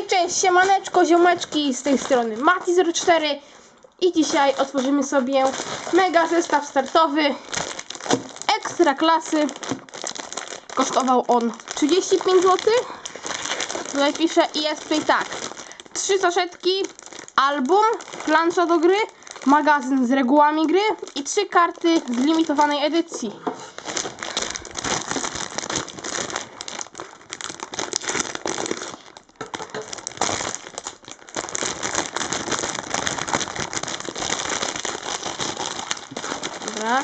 Hej, cześć, siemaneczko, ziomeczki, z tej strony Mati04 i dzisiaj otworzymy sobie mega zestaw startowy ekstra klasy. Kosztował on 35 zł. Tutaj pisze i jest tutaj tak. Trzy saszetki, album, plansza do gry, magazyn z regułami gry i trzy karty z limitowanej edycji. Dobra.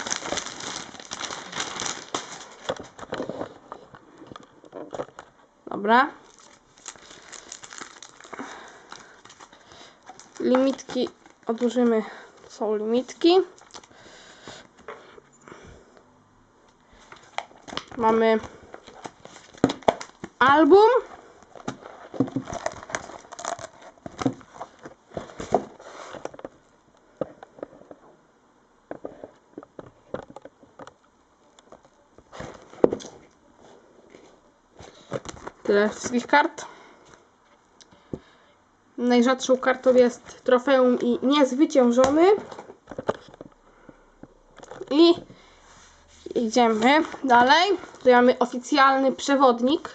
Dobra. Limitki odłożymy. Są limitki. Mamy album. Tyle wszystkich kart. Najrzadszą kartą jest trofeum i niezwyciężony. I idziemy dalej. Tutaj mamy oficjalny przewodnik.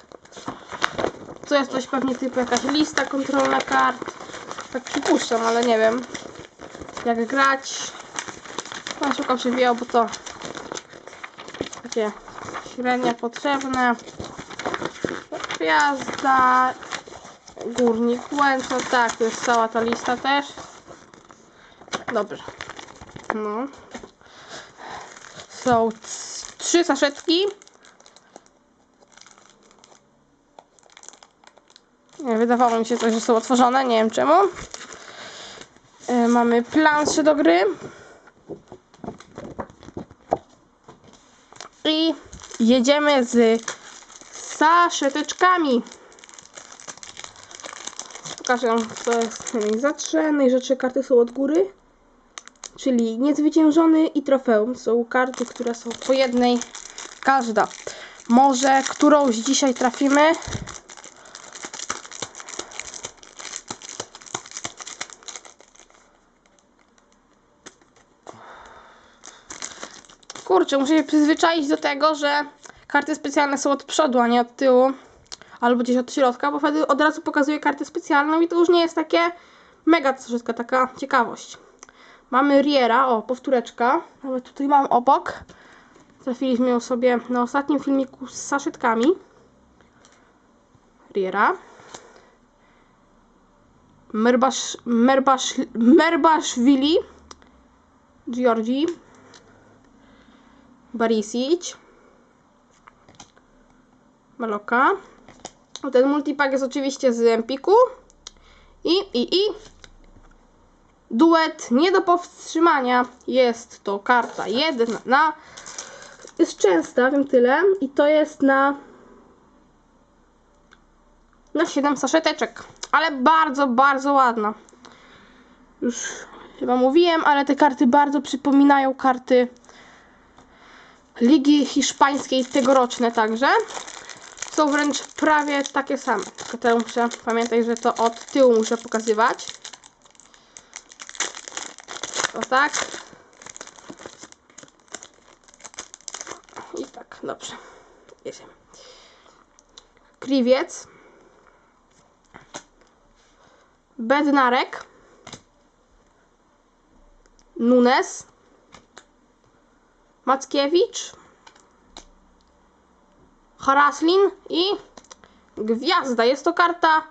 To jest coś pewnie typu jakaś lista kontrolna kart. Tak przypuszczam, ale nie wiem. Jak grać. No, szukam przewijał, bo to takie średnio potrzebne. Gwiazda, Górnik Łęczna, tak, jest cała ta lista też. Dobrze. No. Są trzy saszetki. Wydawało mi się coś, że są otworzone, nie wiem czemu. E, mamy plansze do gry. I jedziemy z saszeteczkami. Pokażę wam, co jest najzatrze. Najrzadsze karty są od góry. Czyli niezwyciężony i trofeum. Są karty, które są po jednej każda. Może którąś dzisiaj trafimy. Kurczę, muszę się przyzwyczaić do tego, że karty specjalne są od przodu, a nie od tyłu. Albo gdzieś od środka, bo wtedy od razu pokazuje kartę specjalną i to już nie jest takie mega troszeczkę taka ciekawość. Mamy Riera, o, powtóreczka. Nawet tutaj mam obok. Trafiliśmy ją sobie na ostatnim filmiku z saszetkami. Riera. Merbasz, Merbasz, Merbaszwili. Georgi. Barisic. Maloka. Ten multipack jest oczywiście z Empiku. I, i, i duet nie do powstrzymania. Jest to karta jedna na. Jest częsta, wiem tyle. I to jest na. Na 7 saszeteczek. Ale bardzo, bardzo ładna. Już chyba mówiłem, ale te karty bardzo przypominają karty Ligi Hiszpańskiej tegoroczne także. Są wręcz prawie takie same. Tylko teraz muszę pamiętać, że to od tyłu muszę pokazywać. O tak. I tak, dobrze. Jedziemy. Kriwiec. Bednarek. Nunes. Mackiewicz. Haraslin i Gwiazda. Jest to karta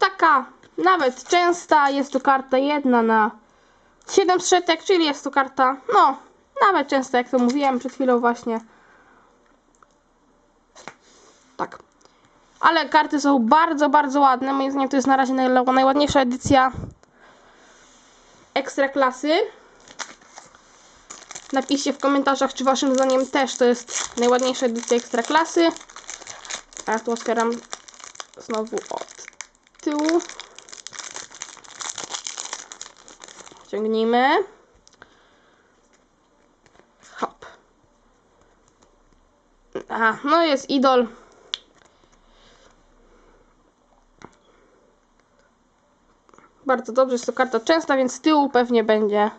taka nawet częsta. Jest to karta jedna na 7 strzetek, czyli jest to karta, no, nawet częsta, jak to mówiłem przed chwilą właśnie. Tak. Ale karty są bardzo, bardzo ładne. Moim zdaniem to jest na razie naj, najładniejsza edycja ekstra klasy. Napiszcie w komentarzach, czy waszym zdaniem też to jest najładniejsza edycja ekstra klasy. A tu otwieram znowu od tyłu. Ciągnijmy. Hop. Aha, no jest idol. Bardzo dobrze, jest to karta częsta, więc z tyłu pewnie będzie.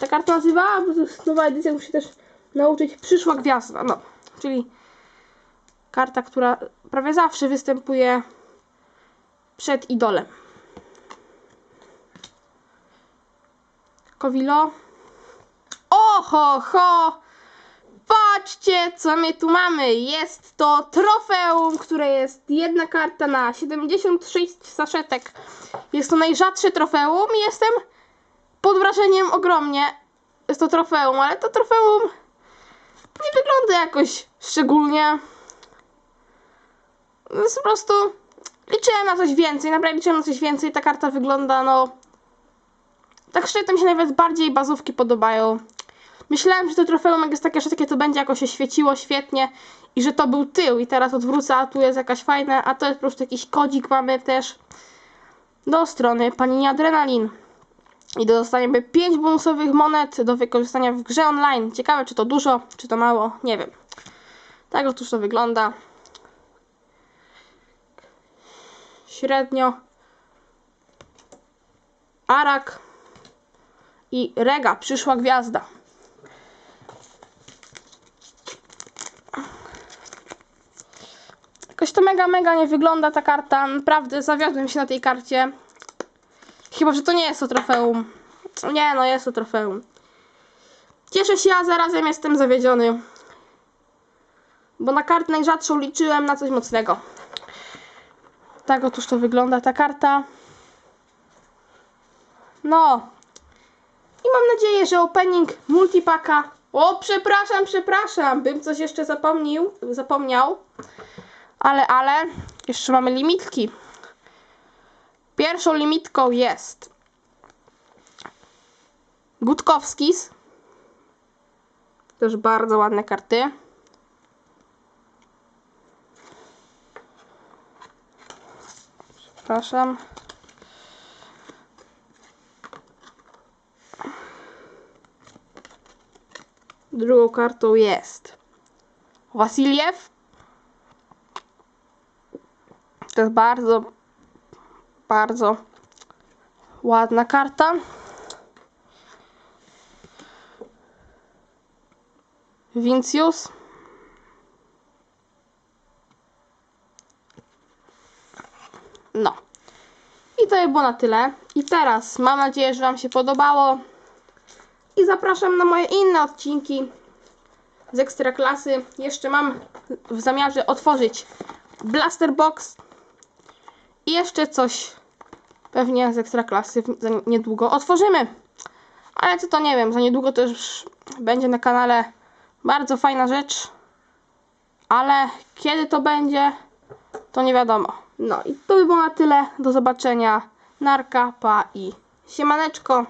Ta karta nazywa? Bo to jest nowa edycja, muszę też nauczyć. Przyszła gwiazda, no. Czyli karta, która prawie zawsze występuje przed idolem. Kowilo. Oho, ho! Patrzcie, co my tu mamy. Jest to trofeum, które jest jedna karta na 76 saszetek. Jest to najrzadsze trofeum i jestem pod wrażeniem ogromnie. Jest to trofeum, ale to trofeum nie wygląda jakoś szczególnie. To jest po prostu. Liczyłem na coś więcej, naprawdę liczyłem na coś więcej. Ta karta wygląda, no. Tak szczerze, to mi się nawet bardziej bazówki podobają. Myślałem, że to trofeum, jak jest takie, że takie to będzie jakoś się świeciło świetnie i że to był tył i teraz odwrócę, a tu jest jakaś fajna, a to jest po prostu jakiś kodzik mamy też do strony panini Adrenalin. I dostaniemy 5 bonusowych monet do wykorzystania w grze online. Ciekawe, czy to dużo, czy to mało, nie wiem. Tak otóż to wygląda. Średnio. Arak i Rega, przyszła gwiazda. Jakoś to mega, mega nie wygląda ta karta. Naprawdę zawiodłem się na tej karcie. Chyba, że to nie jest to trofeum. Nie, no jest to trofeum. Cieszę się, a zarazem jestem zawiedziony. Bo na kartę najrzadszą liczyłem na coś mocnego. Tak otóż to wygląda ta karta. No. I mam nadzieję, że opening multipaka. O, przepraszam, przepraszam. Bym coś jeszcze zapomniał. Zapomniał. Ale, ale. Jeszcze mamy limitki. Pierwszą limitką jest Gutkowskis. Też bardzo ładne karty. Przepraszam. Drugą kartą jest Wasiliew. To jest bardzo, bardzo ładna karta. Vincius. No. I to by było na tyle. I teraz mam nadzieję, że Wam się podobało. I zapraszam na moje inne odcinki z Ekstraklasy. Jeszcze mam w zamiarze otworzyć Blaster Box i jeszcze coś pewnie z Ekstraklasy niedługo otworzymy. Ale co to nie wiem, za niedługo już będzie na kanale bardzo fajna rzecz. Ale kiedy to będzie, to nie wiadomo. No i to by było na tyle. Do zobaczenia. Narka, pa i siemaneczko.